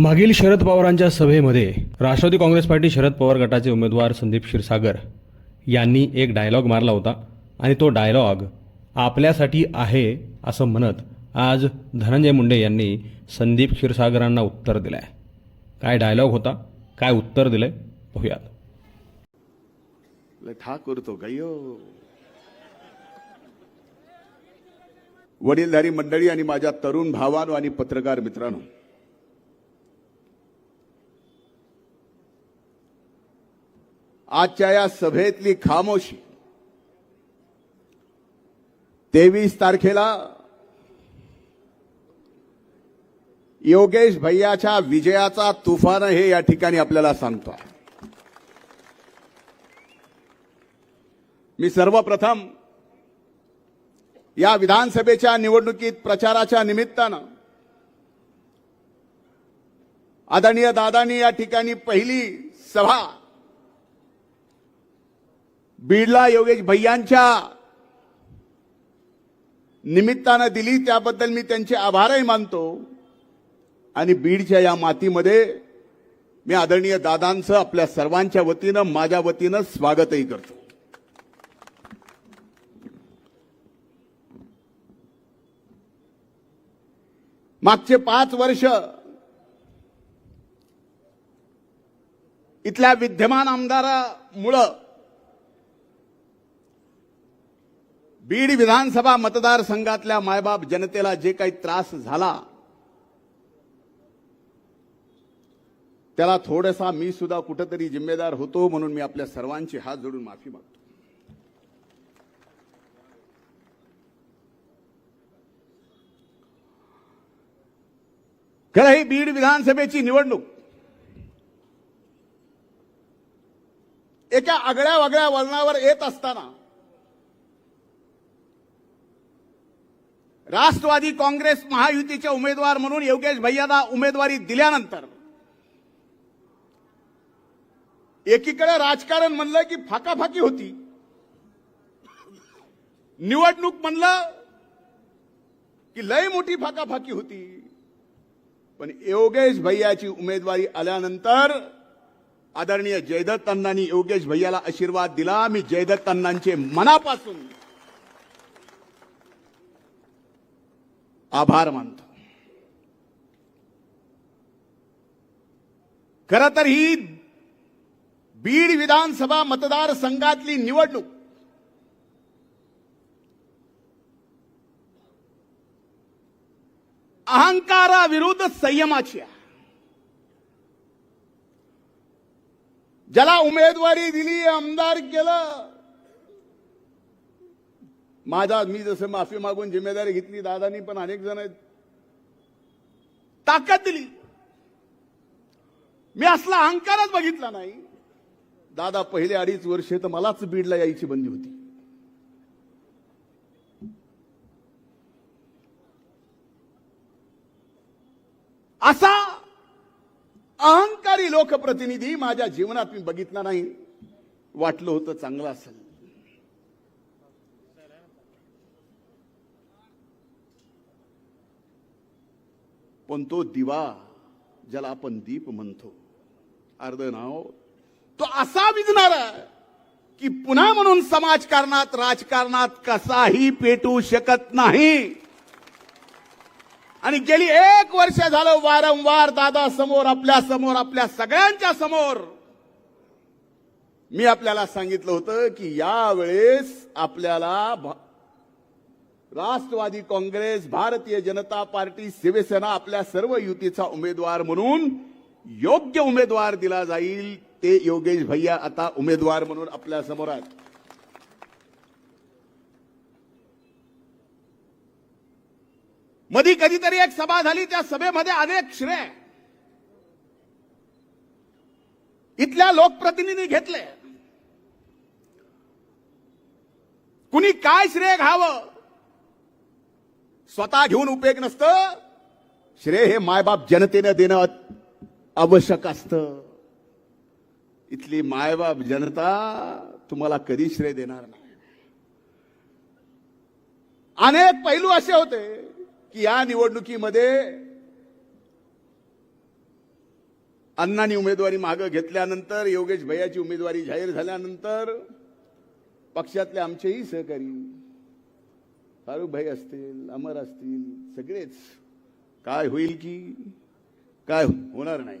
मागील शरद पवारांच्या सभेमध्ये राष्ट्रवादी काँग्रेस पार्टी शरद पवार गटाचे उमेदवार संदीप क्षीरसागर यांनी एक डायलॉग मारला होता आणि तो डायलॉग आपल्यासाठी आहे असं म्हणत आज धनंजय मुंडे यांनी संदीप क्षीरसागरांना उत्तर दिलं आहे काय डायलॉग होता? काय उत्तर दिलंय? पाहूयात लय ठाकूर तो गयो. वडीलधारी मंडळी आणि माझ्या तरुण भावानो आणि पत्रकार मित्रांनो आजच्या या सभेतली खामोशी. तेवीस तारखेला योगेश भैयाच्या विजयाचा तुफान हे या ठिकाणी आपल्याला सांगतो. मी सर्वप्रथम या विधानसभेच्या निवडणुकीत प्रचाराच्या निमित्तानं आदरणीय दादांनी या ठिकाणी पहिली सभा बीडला योगेश भैयांच्या निमित्तानं दिली त्याबद्दल मी त्यांचे आभारही मानतो. आणि बीडच्या या मातीमध्ये मी आदरणीय दादांचं आपल्या सर्वांच्या वतीनं माझ्या वतीनं स्वागतही करतो. मागचे पाच वर्ष इथल्या विद्यमान आमदारामुळं बीड विधानसभा मतदारसंघातल्या मायबाप जनतेला जे काही त्रास झाला त्याला थोडासा मी सुद्धा कुठंतरी जिम्मेदार होतो म्हणून मी आपल्या सर्वांची हात जोडून माफी मागतो. खरं ही बीड विधानसभेची निवडणूक एका आगळ्या वागळ्या वळणावर येत असताना राष्ट्रवादी काँग्रेस महायुतीचे उमेदवार म्हणून योगेश भैयाला उमेदवारी दिल्यानंतर एकीकडे राजकारण म्हणलं की फाकाफाकी होती. निवडणूक म्हणलं की लय मोठी फाकाफाकी होती. पण योगेश भैयाची उमेदवारी आल्यानंतर आदरणीय जयदत्त योगेश भैयाला आशीर्वाद दिला. मी जयदत्त मनापासून आभार मानतो. खर तर ही बीड विधानसभा मतदारसंघातली निवडणूक. अहंकाराविरुद्ध संयमाची आहे. ज्याला उमेदवारी दिली आमदार केलं माझा मी जसं माफी मागून जिम्मेदारी घेतली दादानी पण अनेक जण आहेत. ताकद दिली. मी असला अहंकारच बघितला नाही. दादा पहिले अडीच वर्षे तर मलाच बीडला यायची बंदी होती. असा अहंकारी लोकप्रतिनिधी माझ्या जीवनात मी बघितला नाही. वाटलं होतं चांगलं असेल. पण तो दिवा ज्याला आपण दीप म्हणतो. अर्ध नाव तो असा विजणारा की पुन्हा म्हणून समाजकारणात राजकारणात कसाही पेटू शकत नाही. आणि गेली एक वर्ष झालं वारंवार दादा समोर आपल्यासमोर आपल्या सगळ्यांच्या समोर मी आपल्याला सांगितलं होतं की यावेळेस आपल्याला भा- राष्ट्रवादी काँग्रेस भारतीय जनता पार्टी शिवसेना आपल्या सर्व युतीचा उमेदवार म्हणून योग्य उमेदवार दिला जाईल. ते योगेश भैया आता उमेदवार म्हणून आपल्यासमोर आहेत. मधी कधीतरी एक सभा झाली त्या सभेमध्ये अनेक श्रेय इथल्या लोकप्रतिनिधी घेतले. कुणी काय श्रेय घ्यावं? स्वतः घेऊन उपयोग नसतं. श्रेय हे मायबाप जनतेनं देणं आवश्यक असतं. इथली मायबाप जनता तुम्हाला कधी श्रेय देणार नाही. अनेक पैलू असे होते की या निवडणुकीमध्ये अण्णांनी उमेदवारी मागं घेतल्यानंतर योगेश भैयाची उमेदवारी जाहीर झाल्यानंतर पक्षातले आमचेही सहकारी फारुखभाई असतील अमर असतील सगळेच. काय होईल की? काय होणार नाही.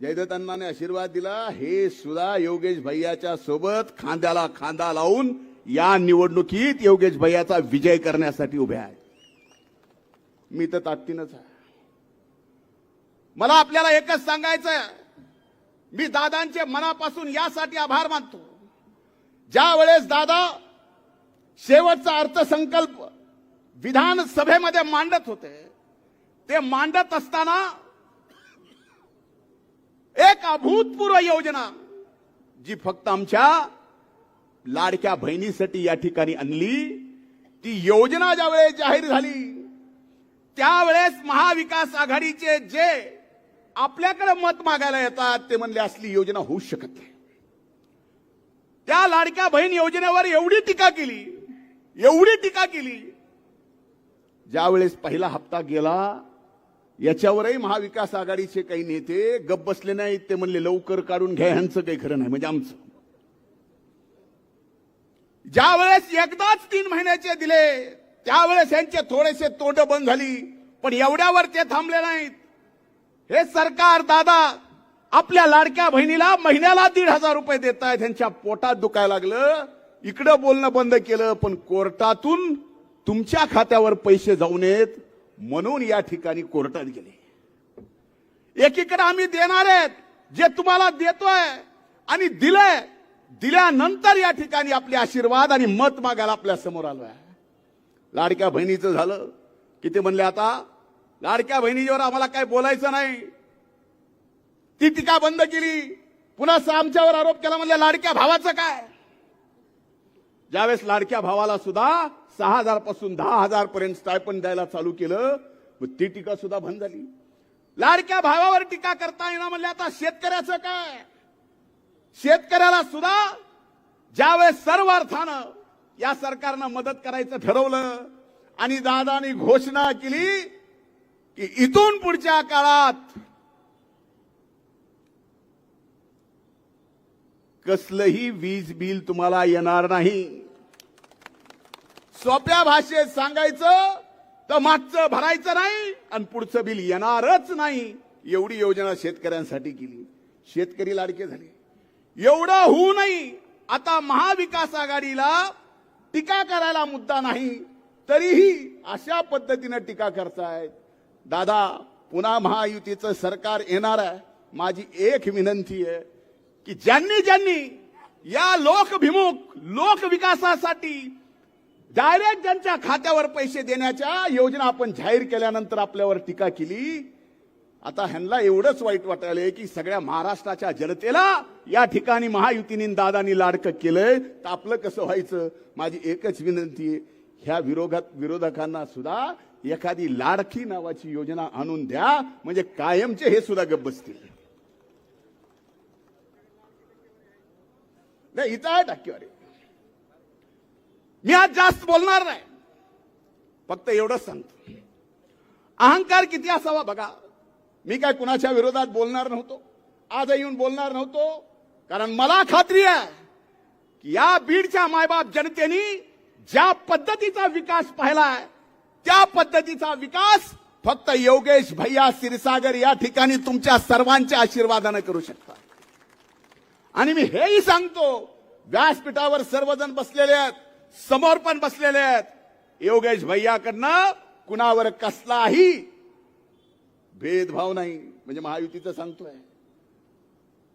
जयदत्तांना आशीर्वाद दिला हे सुद्धा योगेश भैयाच्या सोबत खांद्याला खांदा लावून या निवडणुकीत योगेश भैयाचा विजय करण्यासाठी उभे आहेत. मी तर ताकदीनच आहे. मला आपल्याला एकच सांगायचं मी दादांचे मनापासून यासाठी आभार मानतो. ज्या वेळेस दादा शेवटचा अर्थसंकल्प विधानसभेमध्ये मांडत होते. ते मांडत असताना एक अभूतपूर्व योजना जी फक्त आमच्या लाडक्या बहिणीसाठी या ठिकाणी आणली ती योजना ज्यावेळेस जाहीर झाली त्यावेळेस महाविकास आघाडीचे जे आपल्याकडे मत मागायला येतात ते म्हणले असली योजना होऊ शकत नाही. त्या लाडक्या बहीण योजनेवर एवढी टीका केली एवढी टीका केली. ज्यावेळेस पहिला हप्ता गेला याच्यावरही महाविकास आघाडीचे काही नेते गप बसले नाहीत. ते म्हणले लवकर काढून घ्या ह्यांचं काही खरं नाही. म्हणजे आमचं. ज्या वेळेस एकदाच तीन महिन्याचे दिले त्यावेळेस यांचे थोडेसे तोंड बंद झाली पण एवढ्यावर ते थांबले नाहीत. हे सरकार दादा आपल्या लाडक्या बहिणीला महिन्याला दीड हजार रुपये देत आहेत त्यांच्या पोटात दुखायला लागलं. इकडं बोलणं बंद केलं पण कोर्टातून तुमच्या खात्यावर पैसे जाऊ नयेत म्हणून या ठिकाणी कोर्टात गेले. एकीकडे आम्ही देणार आहेत जे तुम्हाला देतोय आणि दिलंय दिल्यानंतर या ठिकाणी आपले आशीर्वाद आणि मत मागायला आपल्यासमोर आलोय. लाडक्या बहिणीचं झालं. की ते म्हणले आता लाडक्या बहिणीवर आम्हाला काय बोलायचं नाही. ती टीका बंद केली. पुन्हा आमच्यावर आरोप केला म्हणले लाडक्या भावाचं काय? ज्यावेळेस लाडक्या भावाला सुद्धा सहा हजारपासून दहा हजार पर्यंत स्टायपन द्यायला चालू केलं मग ती टीका सुद्धा बंद झाली. लाडक्या भावावर टीका करता येणार म्हणले आता शेतकऱ्याचं काय? शेतकऱ्याला सुद्धा ज्यावेळेस सर्व अर्थानं या सरकारनं मदत करायचं ठरवलं आणि दादानी घोषणा केली की इथून पुढच्या काळात कसलंही वीज बिल तुम्हाला येणार नाही. सोप्या भाषेत सांगायचं तर मागचं भरायचं नाही आणि पुढचं बिल येणारच नाही. एवढी योजना शेतकऱ्यांसाठी केली. शेतकरी लाडके झाले. एवढं होऊ नाही. आता महाविकास आघाडीला टीका करायला मुद्दा नाही. तरीही अशा पद्धतीनं टीका करतायत. दादा पुन्हा महायुतीचं सरकार येणार आहे. माझी एक विनंती आहे की ज्यांनी ज्यांनी या लोकभिमुख लोकविकासासाठी डायरेक्ट ज्यांच्या खात्यावर पैसे देण्याच्या योजना आपण जाहीर केल्यानंतर आपल्यावर टीका केली आता ह्यांना एवढंच वाईट वाटायलंय की सगळ्या महाराष्ट्राच्या जनतेला या ठिकाणी महायुतीने दादानी लाडकं केलंय. तर आपलं कसं व्हायचं? माझी एकच विनंती आहे ह्या विरोधात विरोधकांना सुद्धा एखादी लाडकी नावाची योजना आणून द्या. म्हणजे कायमचे हे सुद्धा गप्प बसतील. नाही इथं आहे टक्केवारी मी आज जास्त बोलणार नाही. फक्त एवढंच सांगतो. अहंकार किती असावा बघा. मी काय कुणाच्या विरोधात बोलणार नव्हतो. आज येऊन बोलणार नव्हतो. कारण मला खात्री आहे की या बीडच्या मायबाप जनतेने ज्या पद्धतीचा विकास पाहिलाय त्या पद्धतीचा विकास फक्त योगेश भैया क्षीरसागर या ठिकाणी तुमच्या सर्वांच्या आशीर्वादानं करू शकतात. आणि मी हेही सांगतो व्यासपीठावर सर्वजण बसलेले आहेत समोर पण बसलेले आहेत. योगेश भैयाकडनं कुणावर कसलाही भेदभाव नाही. म्हणजे महायुतीचं सांगतोय.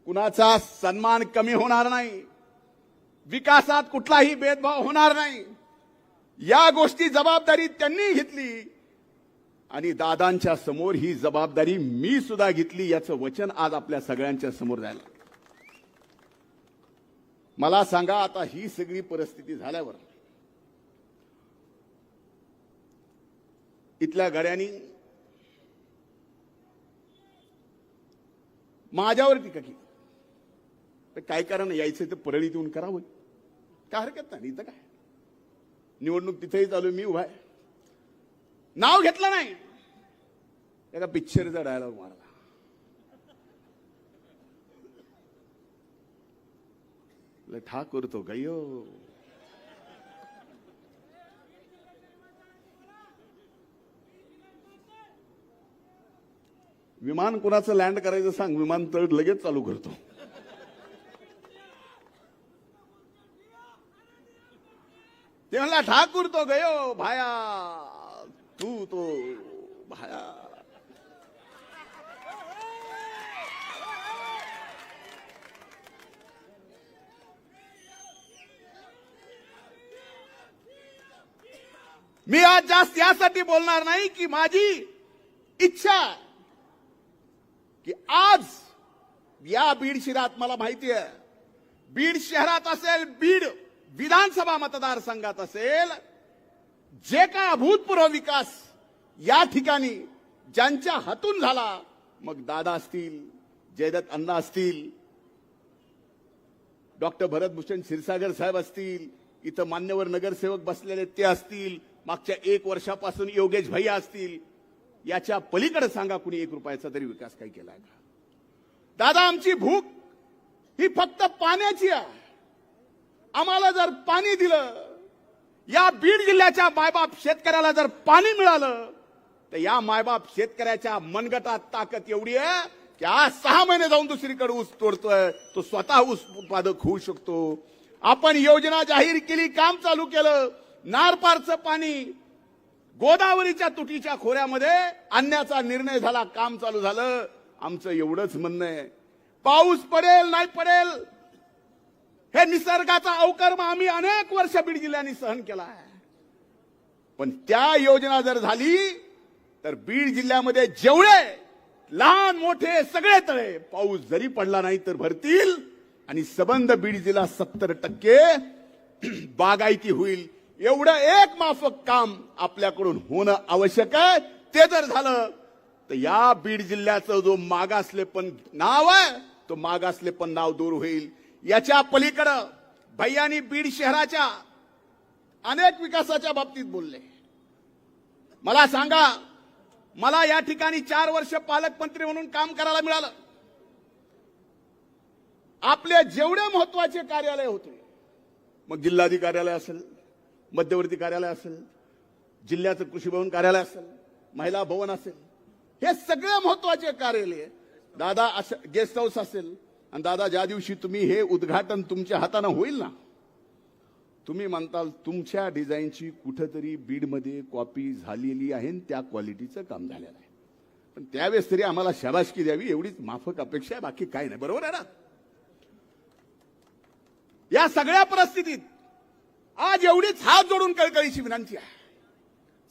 कुणाचा सन्मान कमी होणार नाही. विकासात कुठलाही भेदभाव होणार नाही. या गोष्टी जबाबदारी त्यांनी घेतली. आणि दादांच्या समोर ही जबाबदारी मी सुद्धा घेतली याचं वचन आज आपल्या सगळ्यांच्या समोर जायला. मला सांगा आता ही सगळी परिस्थिती झाल्यावर इथल्या गड्यांनी माझ्यावर टीका केली. तर काय कारण यायचं तर परळीत येऊन करावं. काय हरकत नाही इथं काय? निवडणूक तिथेही चालू मी उभा आहे. नाव घेतलं नाही. एका पिक्चरचा डायलॉग मारला. એટલે ઠાકુર તો ગયો. विमान कुणाचं लँड करायचं सांग विमानतळ लगेच चालू करतो ते म्हणला ठाकूर तो गयो भाया तू तो मी आज जास्त यासाठी बोलणार नाही की माझी इच्छा की आज या बीड शहरात मला माहिती आहे. बीड शहरात असेल बीड विधानसभा मतदारसंघात असेल जे काय अभूतपूर्व विकास या ठिकाणी ज्यांच्या हातून झाला मग दादा असतील जयदत्त अण्णा असतील डॉक्टर भरतभूषण क्षीरसागर साहेब असतील इथं मान्यवर नगरसेवक बसलेले ते असतील मागच्या एक वर्षापासून योगेश भैया असतील याच्या पलीकडे सांगा कुणी एक रुपयाचा तरी विकास काही केलाय का? दादा आमची भूक ही फक्त पाण्याची आहे. आम्हाला जर पाणी दिलं या बीड जिल्ह्याच्या मायबाप शेतकऱ्याला जर पाणी मिळालं तर या मायबाप शेतकऱ्याच्या मनगटात ताकद एवढी आहे की आज सहा महिने जाऊन दुसरीकडे ऊस तोडतोय तो स्वतः ऊस उत्पादक होऊ शकतो. आपण योजना जाहीर केली काम चालू केलं नारपारचं पाणी गोदावरीच्या तुटीच्या खोऱ्यामध्ये आणण्याचा निर्णय झाला काम चालू झालं. आमचं एवढंच म्हणणं आहे. पाऊस पडेल नाही पडेल हे निसर्गाचा अवकर्म आम्ही अनेक वर्ष बीड जिल्ह्याने सहन केला आहे. पण त्या योजना जर झाली तर बीड जिल्ह्यामध्ये जेवढे लहान मोठे सगळे तळे पाऊस जरी पडला नाही तर भरतील. आणि सबंध बीड जिल्हा सत्तर टक्के बागायती होईल. एवढं एक माफक काम आपल्याकडून होणं आवश्यक आहे. ते जर झालं तर या बीड जिल्ह्याचं जो मागासलेपण नाव आहे तो मागासलेपण नाव दूर होईल. याच्या पलीकडं भैयानी बीड शहराच्या अनेक विकासाच्या बाबतीत बोलले. मला सांगा मला या ठिकाणी चार वर्ष पालकमंत्री म्हणून काम करायला मिळालं. आपले जेवढे महत्त्वाचे कार्यालय होते मग जिल्हाधिकार्यालय असेल. मध्यवर्ती कार्यालय असेल जिल्ह्याचं कृषी भवन कार्यालय असेल महिला भवन असेल हे सगळे महत्त्वाचे कार्यालय दादा असं गेस्ट हाऊस असेल आणि दादा ज्या दिवशी तुम्ही हे उद्घाटन तुमच्या हातानं होईल ना तुम्ही म्हणताल तुमच्या डिझाईनची कुठंतरी बीडमध्ये कॉपी झालेली आहे आणि त्या क्वालिटीचं काम झालेलं आहे. पण त्यावेळेस तरी आम्हाला शाबाशकी द्यावी एवढीच माफक अपेक्षा आहे बाकी काय नाही. बरोबर आहे ना? या सगळ्या परिस्थितीत आज एवढीच हात जोडून कळकळीची विनंती आहे.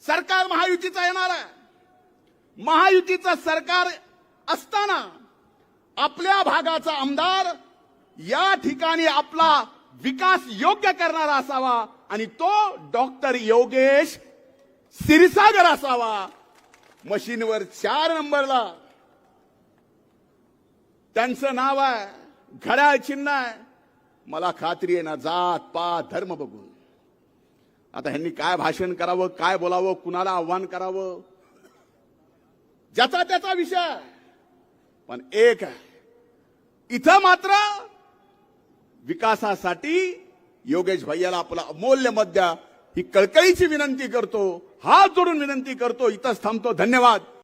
सरकार महायुतीचा येणार आहे. महायुतीचं सरकार असताना आपल्या भागाचा आमदार या ठिकाणी आपला विकास योग्य करणारा असावा आणि तो डॉक्टर योगेश सिरसागर असावा. मशीनवर चार नंबरला. त्यांचं नाव आहे घड्याळ चिन्ह आहे. मला खात्री आहे ना जात पात धर्म बघून. आता ह्यांनी काय भाषण करावं काय बोलावं कुणाला आव्हान करावं? ज्याचा त्याचा विषय. पण एक आहे इथं मात्र विकासासाठी योगेश भैयाला आपला अमूल्य मत द्या ही कळकळीची विनंती करतो हात जोडून विनंती करतो इथंच थांबतो. धन्यवाद.